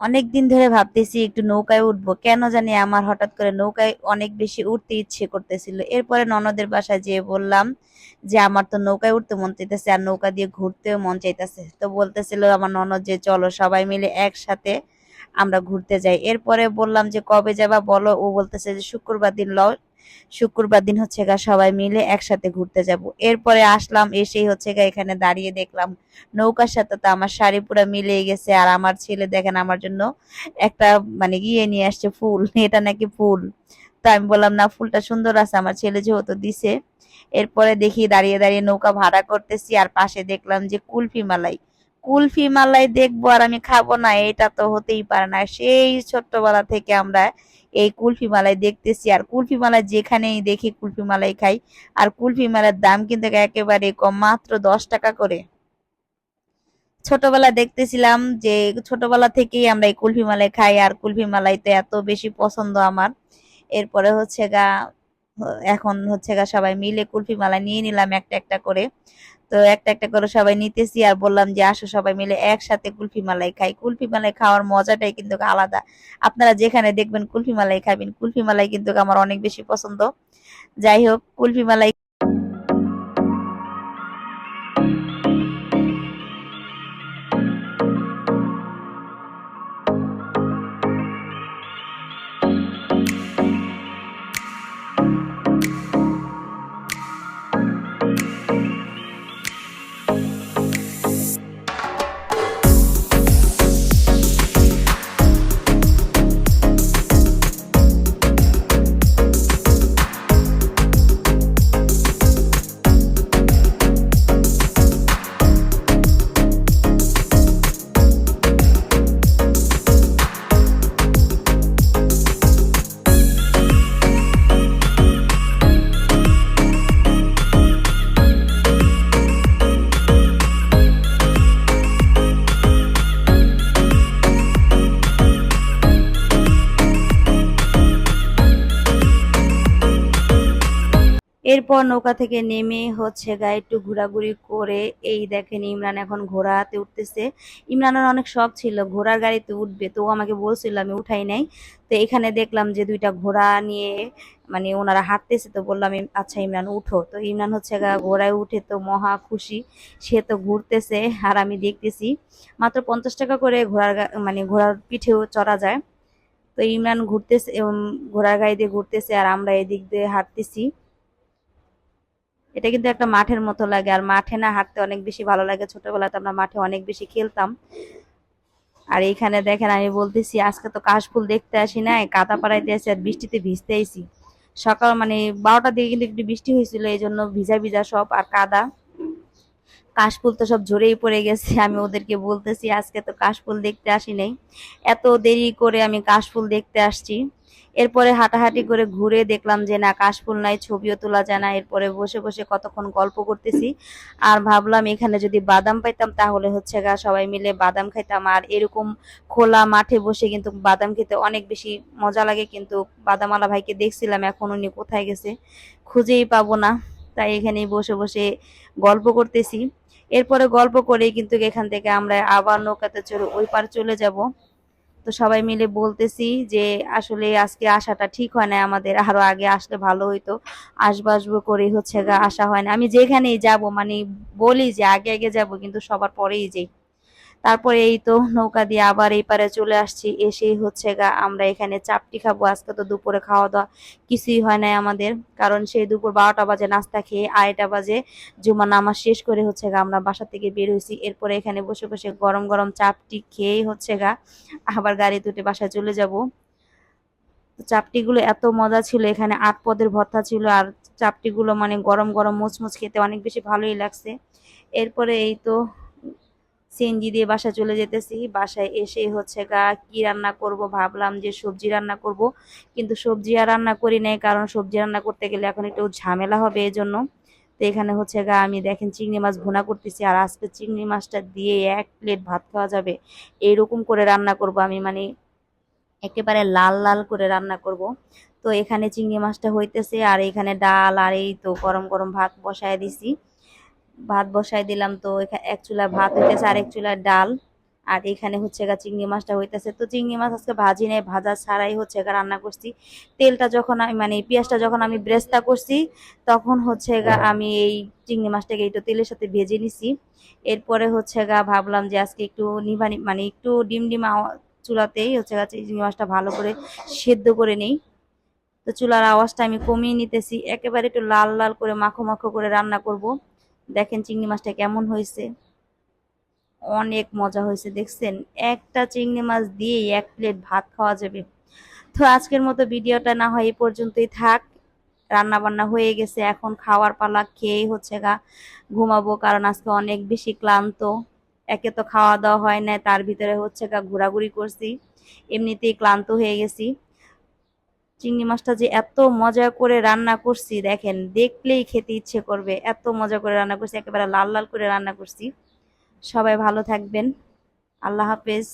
অনেক দিন ধরে ভাবতেছি একটু নৌকায় উঠবো। কেন জানি আমার হঠাৎ করে নৌকায় অনেক বেশি উঠতে ইচ্ছে করতেছিল। এরপরে ননদের বাসায় যেয়ে বললাম যে, আমার তো নৌকায় উঠতে মন চাইতেছে আর নৌকা দিয়ে ঘুরতেও মন চাইতেছে। তো বলতেছিল আমার ননদ যে, চলো সবাই মিলে একসাথে আমরা ঘুরতে যাই। এরপরে বললাম যে, কবে যাবা বলো? ও বলতেছে যে, শুক্রবার দিন লও। শুক্রবার দিন হচ্ছে গা সবাই মিলে একসাথে ঘুরতে যাব। এরপরে আসলাম, এসেই হচ্ছে গা এখানে দাঁড়িয়ে দেখলাম। নৌকার সাথে তো আমার শাড়ি পুরো মিলে গেছে আর আমার ছেলে দেখেন আমার জন্য একটা মানে গিয়ে নিয়ে আসছে ফুল, এটা নাকি ফুল। তো আমি বললাম, না, ফুলটা সুন্দর আছে, আমার ছেলে যেহেতু দিছে। এরপরে দেখি দাঁড়িয়ে দাঁড়িয়ে নৌকা ভাড়া করতেছি আর পাশে দেখলাম যে কুলফি মালাই। কুলফি মালাই দেখব আর আমি খাব না, এটা তো হতেই পারে না। সেই ছোট্টবেলা থেকে আমরা এই কুলফি মালাই দেখতেছি আর কুলফি মালাই যেখানেই দেখি কুলফি মালাই খাই। আর কুলফি মালার দাম কিন্তু একেবারে কম, মাত্র দশ টাকা করে। ছোটবেলা দেখতেছিলাম যে ছোটবেলা থেকেই আমরা এই কুলফি মালাই খাই আর কুলফি মালাই তো এত বেশি পছন্দ আমার। এরপরে হচ্ছে গা এখন হচ্ছে গা সবাই মিলে কুলফি মালা নিয়ে নিলাম একটা একটা করে। তো একটা একটা করে সবাই নিতেছি আর বললাম যে আসো সবাই মিলে একসাথে কুলফি মালাই খাই। কুলফি মালাই খাওয়ার মজাটাই কিন্তু আলাদা। আপনারা যেখানে দেখবেন কুলফি মালাই খাবেন, কুলফি মালাই কিন্তু আমার অনেক বেশি পছন্দ। যাই হোক, কুলফি মালাই এরপর নৌকা থেকে নেমে হচ্ছে গা একটু ঘোরাঘুরি করে, এই দেখেন ইমরান এখন ঘোড়াতে উঠতেছে। ইমরানের অনেক শখ ছিল, ঘোড়ার গাড়িতে উঠবে, তো আমাকে বলছিল, আমি উঠাই নাই। তো এখানে দেখলাম যে দুইটা ঘোড়া নিয়ে মানে ওনারা হাঁটতেছে, তো বললাম আচ্ছা ইমরান, উঠো। তো ইমরান হচ্ছে ঘোড়ায় উঠে তো মহা খুশি, সে তো ঘুরতেছে আর আমি দেখতেছি, মাত্র পঞ্চাশ টাকা করে ঘোড়ার মানে ঘোড়ার পিঠেও চড়া যায়। তো ইমরান ঘুরতেছে ঘোড়ার গাড়ি দিয়ে ঘুরতেছে আর আমরা এদিক দিয়ে হাঁটতেছি। এটা কিন্তু একটা মাঠের মতো লাগে। আর মাঠে না হাঁটতে অনেক বেশি ভালো লাগে। ছোটবেলাতে আমরা মাঠে অনেক বেশি খেলতাম। আর এইখানে দেখেন, আমি বলতেছি, আজকে তো কাশফুল দেখতে আসি নাই, কাদা পাড়াইতে আসি আর বৃষ্টিতে ভিজতে আইছি। সকাল মানে বারোটার দিকে কিন্তু একটু বৃষ্টি হয়েছিল এই জন্য ভিজা ভিজা সব আর কাদা। কাশফুল তো সব ঝরেই পড়ে গেছে, আমি ওদেরকে বলতেছি, আজকে তো কাশফুল দেখতে আসি নাই। এত দেরি করে আমি কাশফুল দেখতে আসছি। এরপরে হাঁটাহাঁটি করে ঘুরে দেখলাম যে, না, কাশফুল নাই, ছবিও তোলা যায় না। এরপরে বসে বসে কতক্ষণ গল্প করতেছি। আর ভাবলাম এখানে যদি বাদাম পাইতাম, তাহলে হচ্ছে গা সবাই মিলে বাদাম খাইতাম। আর এরকম খোলা মাঠে বসে কিন্তু বাদাম খেতে অনেক বেশি মজা লাগে। কিন্তু বাদামালা ভাইকে দেখছিলাম, এখন উনি কোথায় গেছে খুঁজেই পাবো না। তাই এখানেই বসে বসে গল্প করতেছি। এরপরে গল্প করেই কিন্তু এখান থেকে আমরা আবার নৌকাতে চড়ে ওই পার চলে যাব। তো সবাই মিলে বলতেছি যে, আসলে আজকে আসাটা ঠিক হয় না আমাদের, আরও আগে আসলে ভালো হইতো। আসব আসব করে হচ্ছে আসা হয় না আমি যেখানেই যাব মানে বলি যে আগে আগে যাব, কিন্তু সবার পরেই যাই। তারপরে এই তো নৌকা দিয়ে আবার এই পারে চলে আসছি। এসেই হচ্ছে গা, আমরা এখানে চাপটি খাব। আজকে তো দুপুরে খাওয়া দাওয়া কিছুই হয় নাই আমাদের, কারণ সেই দুপুর বারোটা বাজে নাস্তা খেয়ে আড়াইটা বাজে জুমা নামাজ শেষ করে হচ্ছে গা আমরা বাসা থেকে বের হয়েছি। এরপরে এখানে বসে বসে গরম গরম চাপটি খেয়েই হচ্ছে গা আবার গাড়ি তুটে বাসায় চলে যাব। চাপটিগুলো এত মজা ছিল, এখানে আট পদের ভর্তা ছিল আর চাপটিগুলো মানে গরম গরম মুচমুচ খেতে অনেক বেশি ভালোই লাগছে। এরপরে এই তো সিএনজি দিয়ে বাসায় চলে যেতেছি। বাসায় এসে হচ্ছে গা কি রান্না করব ভাবলাম যে সবজি রান্না করব। কিন্তু সবজি আর রান্না করি নাই কারণ সবজি রান্না করতে গেলে এখন একটু ঝামেলা হবে এই জন্য তো এখানে হচ্ছে গা আমি দেখেন চিংড়ি মাছ ভুনা করতেছি আর আজকে চিংড়ি মাছটা দিয়ে এক প্লেট ভাত খাওয়া যাবে। এইরকম করে রান্না করব আমি মানে একেবারে লাল লাল করে রান্না করব। তো এখানে চিংড়ি মাছটা হইতেছে আর এখানে ডাল আর এই তো গরম গরম ভাত বসায় দিছি। ভাত বসায় দিলাম তো এক চুলা ভাত হইতেছে আর এক চুলা ডাল। আর এখানে হচ্ছে গা চিংড়ি মাছটা হইতেছে। তো চিংড়ি মাছ আজকে ভাজি নেই, ভাজা ছাড়াই হচ্ছে গা রান্না করছি। তেলটা যখন আমি মানে পেঁয়াজটা যখন আমি ব্রেস্তা করছি, তখন হচ্ছে গা আমি এই চিংড়ি মাছটাকে একটু তেলের সাথে ভেজে নিছি। এরপরে হচ্ছে গা ভাবলাম যে আজকে একটু নিভানি মানে একটু ডিম ডিম চুলাতেই হচ্ছে গা চিংড়ি মাছটা ভালো করে সেদ্ধ করে নেই। তো চুলার আওয়াজটা আমি কমিয়ে নিতেছি। একেবারে একটু লাল লাল করে মাখো মাখো করে রান্না করব। দেখেন চিংড়ি মাছটা কেমন হয়েছে। অনেক মজা হয়েছে, দেখছেন? একটা চিংড়ি মাছ দিয়ে এক প্লেট ভাত খাওয়া যাবে। তো আজকের মতো ভিডিওটা না হয় এই পর্যন্তই থাক। রান্না বান্না হয়ে গেছে, এখন খাওয়ার পালা খেয়েই হচ্ছে গা ঘুমাবো, কারণ আজকে অনেক বেশি ক্লান্ত। একে তো খাওয়া দাওয়া হয় না তার ভিতরে হচ্ছে গা ঘোরাঘুরি করছি। এমনিতেই ক্লান্ত হয়ে গেছি। চিংড়ি মাছটা যে এত মজা করে রান্না করছি, দেখেন, দেখলেই খেতে ইচ্ছে করবে। এত মজা করে রান্না করছি, একেবারে লাল লাল করে রান্না করছি। সবাই ভালো থাকবেন। আল্লাহ হাফেজ।